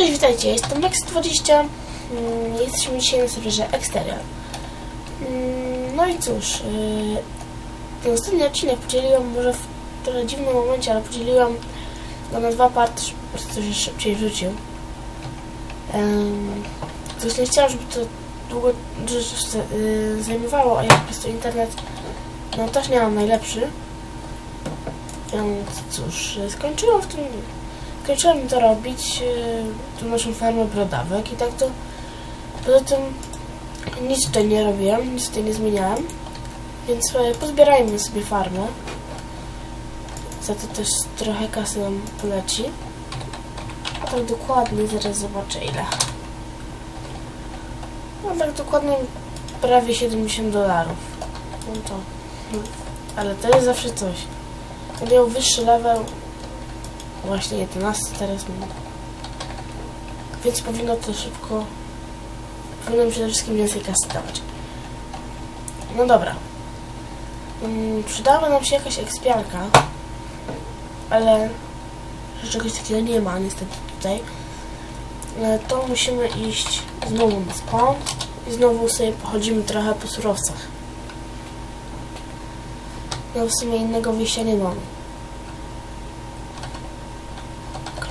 Cześć, witajcie, jestem Max20. Mm, Jesteśmy dzisiaj na serwerze Exterior. Mm, No i cóż, yy, ten ostatni odcinek podzieliłam może w trochę dziwnym momencie, ale podzieliłam go na dwa party, żeby po prostu się szybciej wrzucił. Um, Coś nie chciałam, żeby to długo yy, zajmowało, a ja po prostu internet no też nie mam najlepszy. Więc cóż, yy, skończyłam w tym skończyłem to robić, yy, tą naszą farmę brodawek i tak to poza tym nic tutaj nie robiłem, nic tutaj nie zmieniałem, więc yy, pozbierajmy sobie farmę. Za to też trochę kasy nam poleci. Tak dokładnie zaraz zobaczę ile. No tak dokładnie prawie 70 dolarów. No to. Ale to jest zawsze coś. Miał wyższy level, Właśnie 11 teraz mam. Więc powinno to szybko. Powinno mi przede wszystkim więcej kasy dawać. No dobra. Hmm, przydałaby nam się jakaś ekspiarka. Ale że czegoś takiego nie ma niestety tutaj. E, To musimy iść znowu na spawn i znowu sobie pochodzimy trochę po surowcach. No w sumie innego wyjścia nie mamy.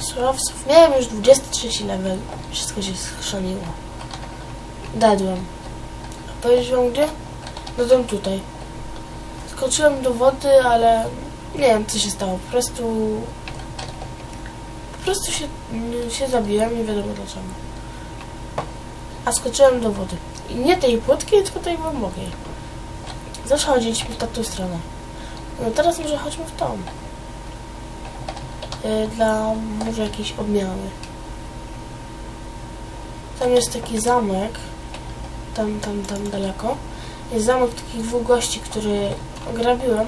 Surowców. Miałem już 23 level. Wszystko się schrzaniło. Dadłem. A powiedzieć wam gdzie? No to tutaj. Skoczyłem do wody, ale nie wiem co się stało. Po prostu... Po prostu się, się zabiłem, nie wiadomo dlaczego. A skoczyłem do wody. I nie tej płytkiej, tylko tej głębokiej. Zawsze chodziliśmy w tamtą stronę. No teraz może chodźmy w tą dla może jakiejś odmiany. Tam jest taki zamek, tam, tam, tam daleko. Jest zamek takich dwóch gości, który ograbiłem.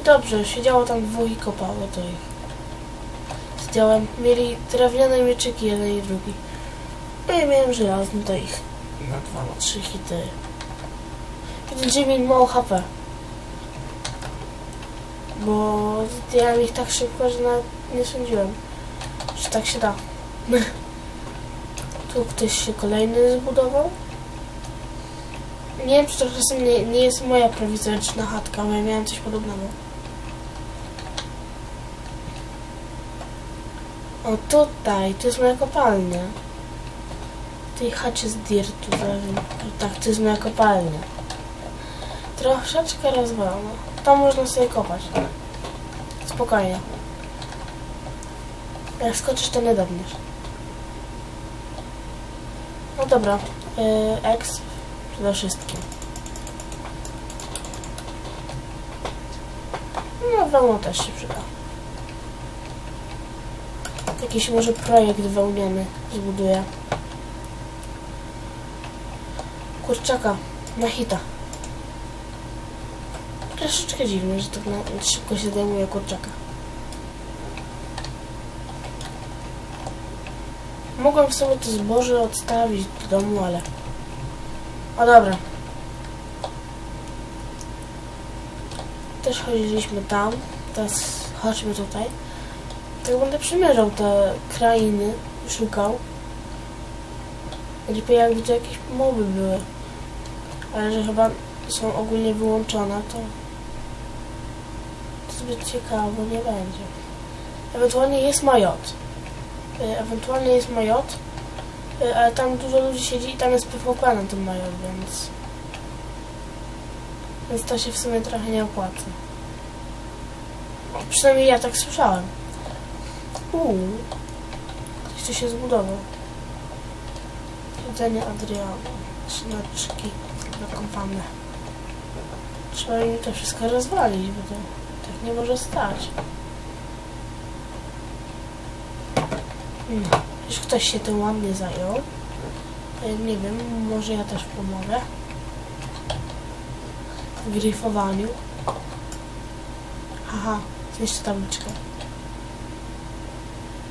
I dobrze, siedziało tam dwóch i kopało to ich. Zdjąłem. Mieli drewniane mieczyki, jeden i drugi. No i miałem żelazny do ich. Na dwa, na trzy hity. Jeden dzień mieli mało HP bo zdjąłem ich tak szybko, że nawet nie sądziłem, że tak się da. tu ktoś się kolejny zbudował. Nie wiem, czy to czasem nie, nie jest moja prowizoryczna chatka, bo ja miałem coś podobnego. O, tutaj, to jest moja kopalnia. W tej chacie z dirtu, tak, to jest moja kopalnia. Troszeczkę rozwalona. Tam można sobie kopać. Spokojnie. Jak skoczysz, to nie dobniesz. No dobra. Yy, X przede wszystkim. No, wełno też się przyda. Jakiś może projekt wełniany zbuduję. Kurczaka. Na hita troszeczkę dziwne, że tak szybko się zajmuje kurczaka. Mogłam w sobie to zboże odstawić do domu, ale... O dobra. Też chodziliśmy tam, teraz chodźmy tutaj. Tak będę przymierzał te krainy, szukał. Lepiej jakby to jakieś moby były. Ale że chyba są ogólnie wyłączone, to zbyt ciekawo nie będzie. Ewentualnie jest Majot. E, ewentualnie jest Majot, e, ale tam dużo ludzi siedzi i tam jest PvP na tym Majot, więc... Więc to się w sumie trochę nie opłaca. Przynajmniej ja tak słyszałem. Uuu. Ktoś tu się zbudował. Jedzenie Adriana. Znaczki zakąpane. Trzeba im to wszystko rozwalić, bo to nie może stać. No, już ktoś się tym ładnie zajął. Nie wiem, może ja też pomogę. W gryfowaniu. Haha, jeszcze tabliczkę.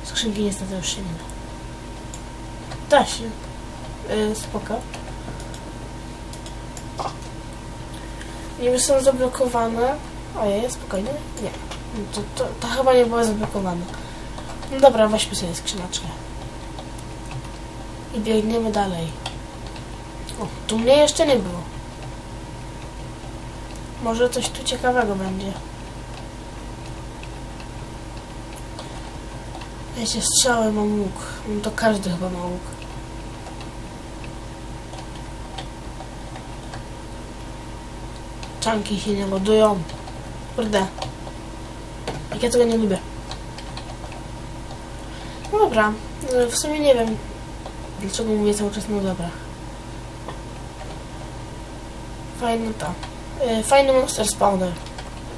Skrzynki niestety już się nie da. Da się. Yy, spoko. Niby są zablokowane. Ojej, spokojnie. Nie. To, to, to chyba nie było zablokowane. No dobra, weźmy sobie skrzyneczkę. I biegniemy dalej. O, tu mnie jeszcze nie było. Może coś tu ciekawego będzie. Wiecie, strzały mam łuk. No to każdy chyba ma łuk. Czanki się nie ładują. Kurde. Jak ja tego nie lubię. No dobra. No, W sumie nie wiem, dlaczego mówię cały czas no dobra. Fajny to. Yy, Fajny monster spawner.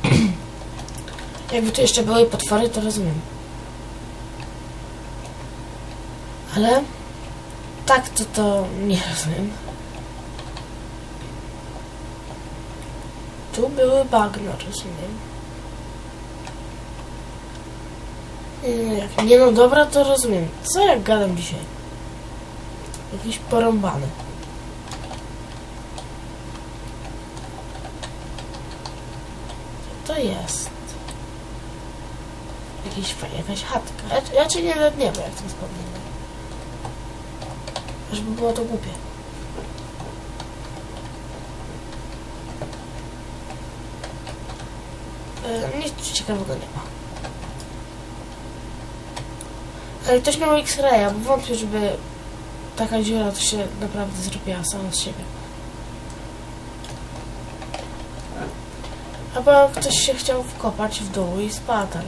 Jakby tu jeszcze były potwory, to rozumiem. Ale tak to to nie rozumiem. Tu były bagna, rozumiem. Jak nie no dobra, to rozumiem. Co jak gadam dzisiaj? Jakiś porąbany. Co to jest? Jakiś, jakaś chatka. Ja, ja czy nie, nie wiem jak to wspomnieć. Żeby było to głupie. E, nic ciekawego nie ma. Ale ktoś miał X-raya, bo wątpię, żeby taka dziura to się naprawdę zrobiła sama z siebie. Albo ktoś się chciał wkopać w dół i spadł.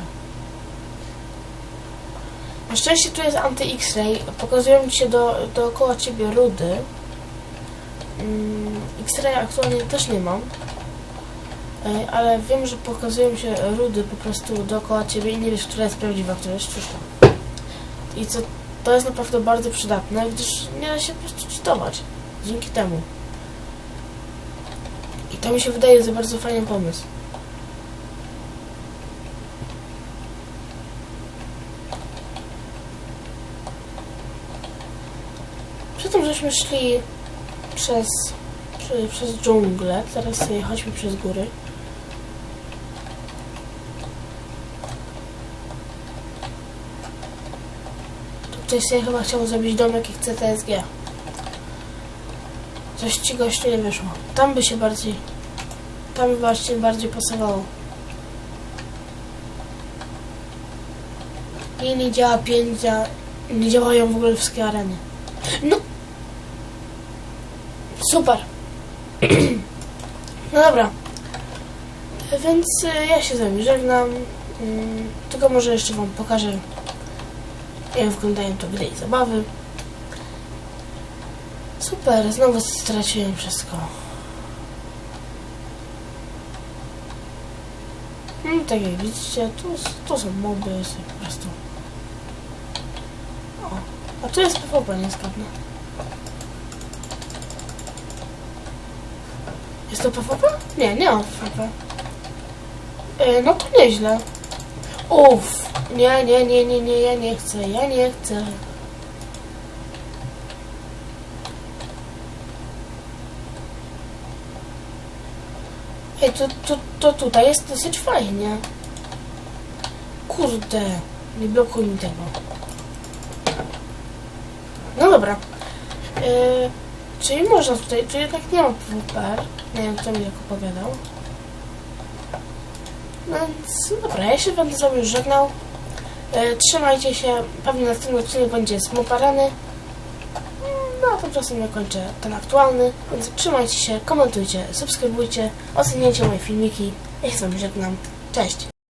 Na szczęście tu jest anty-X-ray. Pokazują ci się do, dookoła ciebie rudy. Mm, X-ray aktualnie też nie mam. Ale wiem, że pokazują się rudy po prostu dookoła ciebie i nie wiesz, która jest prawdziwa, która jest sztuczna. I co, to jest naprawdę bardzo przydatne, gdyż nie da się po prostu czytować dzięki temu. I to mi się wydaje za bardzo fajny pomysł. Przy tym, żeśmy szli przez, przy, przez dżunglę, teraz sobie chodźmy przez góry. Sobie chyba chciał zrobić domek i chce TSG. Coś ci gościu nie wyszło. Tam by się bardziej, tam by właśnie bardziej pasowało. Nie, nie działa pięć, dzia- nie działają w ogóle wszystkie areny. No. Super. No dobra. Więc y, ja się z wami żegnam. Mm, Tylko może jeszcze wam pokażę jak wyglądają to gry i zabawy. Super, znowu straciłem wszystko. No, tak jak widzicie, tu, tu są moby, sobie po prostu. O, a tu jest PvP, nie skapnę. Jest to PvP? Nie, nie ma PvP. E, no to nieźle. Uff, nie, nie, nie, nie, nie, ja nie chcę, ja nie chcę. Ej, to, to, to tutaj jest dosyć fajnie. Kurde, nie blokuj mi tego. No dobra. Yy, czyli można tutaj, czyli tak nie ma PvP. Nie wiem, kto mi tak opowiadał. No więc, dobra, ja się będę już żegnał. E, trzymajcie się, pewnie następny odcinek będzie. Mm, No a tymczasem ja kończę ten aktualny, więc trzymajcie się, komentujcie, subskrybujcie, oceniajcie moje filmiki. Ja się z wami żegnam. Cześć!